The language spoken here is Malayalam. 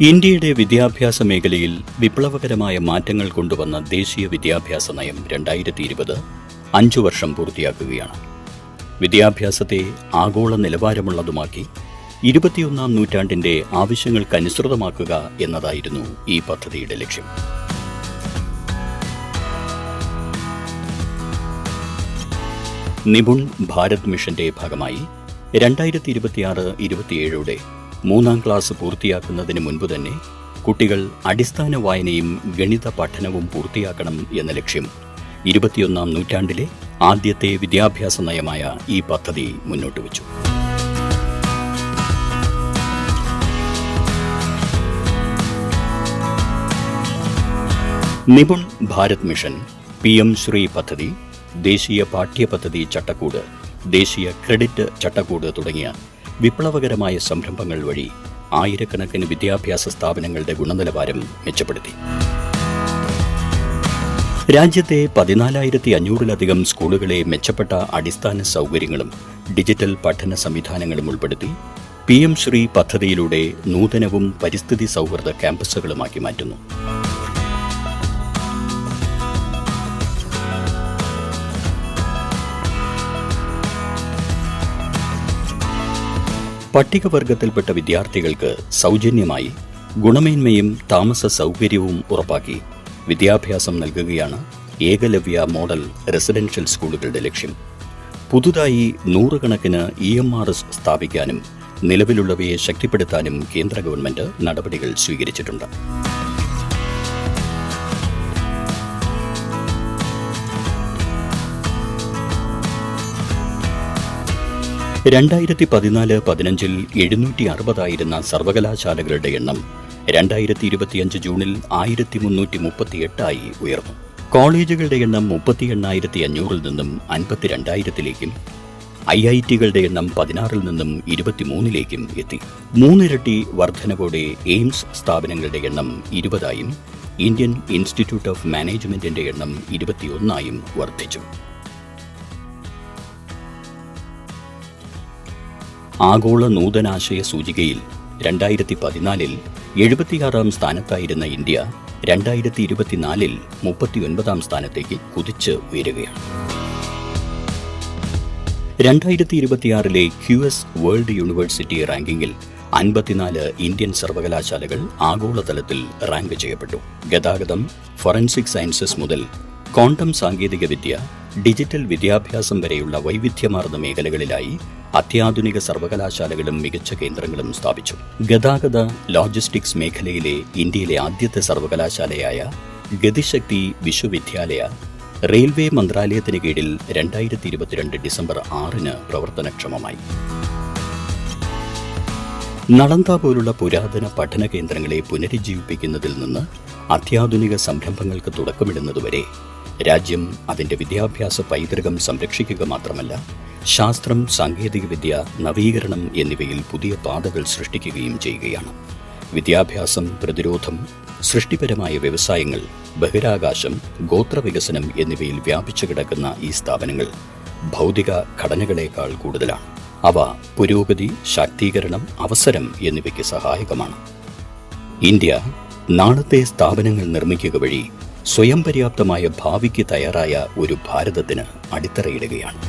ഇന്ത്യയുടെ വിദ്യാഭ്യാസ മേഖലയിൽ വിപ്ലവകരമായ മാറ്റങ്ങൾ കൊണ്ടുവന്ന ദേശീയ വിദ്യാഭ്യാസ നയം രണ്ടായിരത്തി ഇരുപത് അഞ്ചു വർഷം പൂർത്തിയാക്കുകയാണ്. വിദ്യാഭ്യാസത്തെ ആഗോള നിലവാരമുള്ളതുമാക്കി ഇരുപത്തിയൊന്നാം നൂറ്റാണ്ടിന്റെ ആവശ്യങ്ങൾക്കനുസൃതമാക്കുക എന്നതായിരുന്നു ഈ പദ്ധതിയുടെ ലക്ഷ്യം. നിപുൺ ഭാരത് മിഷന്റെ ഭാഗമായി രണ്ടായിരത്തി ഇരുപത്തിയാറ് ഇരുപത്തിയേഴോടെ മൂന്നാം ക്ലാസ് പൂർത്തിയാക്കുന്നതിന് മുൻപ് തന്നെ കുട്ടികൾ അടിസ്ഥാന വായനയും ഗണിത പഠനവും പൂർത്തിയാക്കണം എന്ന ലക്ഷ്യം ഇരുപത്തിയൊന്നാം നൂറ്റാണ്ടിലെ ആദ്യത്തെ വിദ്യാഭ്യാസ നയമായ ഈ പദ്ധതി മുന്നോട്ട് വച്ചു. Nipun Bharat mission P M Shri പദ്ധതി ദേശീയ പാഠ്യപദ്ധതി ചട്ടക്കൂട് ദേശീയ ക്രെഡിറ്റ് ചട്ടക്കൂട് തുടങ്ങിയ വിപ്ലവകരമായ സംരംഭങ്ങൾ വഴി ആയിരക്കണക്കിന് വിദ്യാഭ്യാസ സ്ഥാപനങ്ങളുടെ ഗുണനിലവാരം മെച്ചപ്പെടുത്തി. രാജ്യത്തെ പതിനാലായിരത്തി അഞ്ഞൂറിലധികം സ്കൂളുകളെ മെച്ചപ്പെട്ട അടിസ്ഥാന സൗകര്യങ്ങളും ഡിജിറ്റൽ പഠന സംവിധാനങ്ങളും ഉൾപ്പെടുത്തി പി എം ശ്രീ പദ്ധതിയിലൂടെ നൂതനവും പരിസ്ഥിതി സൗഹൃദ ക്യാമ്പസുകളുമാക്കി മാറ്റുന്നു. പട്ടികവർഗത്തിൽപ്പെട്ട വിദ്യാർത്ഥികൾക്ക് സൗജന്യമായി ഗുണമേന്മയും താമസ സൗകര്യവും ഉറപ്പാക്കി വിദ്യാഭ്യാസം നൽകുകയാണ് ഏകലവ്യ മോഡൽ റെസിഡൻഷ്യൽ സ്കൂളുകളുടെ ലക്ഷ്യം. പുതുതായി നൂറുകണക്കിന് ഇ എം ആർ എസ് സ്ഥാപിക്കാനും നിലവിലുള്ളവയെ ശക്തിപ്പെടുത്താനും കേന്ദ്ര ഗവൺമെന്റ് നടപടികൾ സ്വീകരിച്ചിട്ടുണ്ട്. രണ്ടായിരത്തി പതിനാല് പതിനഞ്ചിൽ എഴുന്നൂറ്റി അറുപതായിരുന്ന സർവകലാശാലകളുടെ എണ്ണം രണ്ടായിരത്തി ഇരുപത്തിയഞ്ച് ജൂണിൽ ആയിരത്തി മുന്നൂറ്റി മുപ്പത്തിയെട്ടായി ഉയർന്നു. കോളേജുകളുടെ എണ്ണം മുപ്പത്തി എണ്ണായിരത്തി അഞ്ഞൂറിൽ നിന്നും അൻപത്തിരണ്ടായിരത്തിലേക്കും ഐ ഐ ടികളുടെ എണ്ണം പതിനാറിൽ നിന്നും ഇരുപത്തിമൂന്നിലേക്കും എത്തി. മൂന്നിരട്ടി വർധനവോടെ എയിംസ് സ്ഥാപനങ്ങളുടെ എണ്ണം ഇരുപതായും ഇന്ത്യൻ ഇൻസ്റ്റിറ്റ്യൂട്ട് ഓഫ് മാനേജ്മെന്റിന്റെ എണ്ണം ഇരുപത്തിയൊന്നായും വർദ്ധിച്ചു ആഗോള നൂതനാശയ സൂചികയിൽ രണ്ടായിരത്തി പതിനാലിൽ എഴുപത്തിയാറാം സ്ഥാനത്തായിരുന്ന ഇന്ത്യ രണ്ടായിരത്തി ഇരുപത്തിനാലിൽ മുപ്പത്തിയൊൻപതാം സ്ഥാനത്തേക്ക് കുതിച്ച് ഉയരുകയാണ്. രണ്ടായിരത്തി ഇരുപത്തിയാറിലെ ക്യു എസ് വേൾഡ് യൂണിവേഴ്സിറ്റി റാങ്കിങ്ങിൽ അൻപത്തിനാല് ഇന്ത്യൻ സർവകലാശാലകൾ ആഗോളതലത്തിൽ റാങ്ക് ചെയ്യപ്പെട്ടു. ഗതാഗതം ഫോറൻസിക് സയൻസസ് മുതൽ ക്വാണ്ടം സാങ്കേതികവിദ്യ ഡിജിറ്റൽ വിദ്യാഭ്യാസം വരെയുള്ള വൈവിധ്യമാർന്ന മേഖലകളിലായി അത്യാധുനിക സർവകലാശാലകളും മികച്ച കേന്ദ്രങ്ങളും സ്ഥാപിച്ചു. ഗതാഗത ലോജിസ്റ്റിക്സ് മേഖലയിലെ ഇന്ത്യയിലെ ആദ്യത്തെ സർവകലാശാലയായ ഗതിശക്തി വിശ്വവിദ്യാലയ റെയിൽവേ മന്ത്രാലയത്തിന് കീഴിൽ രണ്ടായിരത്തി ഇരുപത്തിരണ്ട് ഡിസംബർ ആറിന് പ്രവർത്തനക്ഷമമായി. നളന്ത പോലുള്ള പുരാതന പഠന കേന്ദ്രങ്ങളെ പുനരുജ്ജീവിപ്പിക്കുന്നതിൽ നിന്ന് അത്യാധുനിക സംരംഭങ്ങൾക്ക് തുടക്കമിടുന്നതുവരെ രാജ്യം അതിന്റെ വിദ്യാഭ്യാസ പൈതൃകം സംരക്ഷിക്കുക മാത്രമല്ല ശാസ്ത്രം സാങ്കേതികവിദ്യ നവീകരണം എന്നിവയിൽ പുതിയ പാതകൾ സൃഷ്ടിക്കുകയും ചെയ്യുകയാണ്. വിദ്യാഭ്യാസം പ്രതിരോധം സൃഷ്ടിപരമായ വ്യവസായങ്ങൾ ബഹിരാകാശം ഗോത്രവികസനം എന്നിവയിൽ വ്യാപിച്ചു കിടക്കുന്ന ഈ സ്ഥാപനങ്ങൾ ഭൗതിക ഘടനകളേക്കാൾ കൂടുതലാണ്. അവ പുരോഗതി ശാക്തീകരണം അവസരം എന്നിവയ്ക്ക് സഹായകമാണ്. ഇന്ത്യ നാളത്തെ സ്ഥാപനങ്ങൾ നിർമ്മിക്കുക വഴി സ്വയം പര്യാപ്തമായ ഭാവിക്ക് തയ്യാറായ ഒരു ഭാരതത്തിന് അടിത്തറയിടുകയാണ്.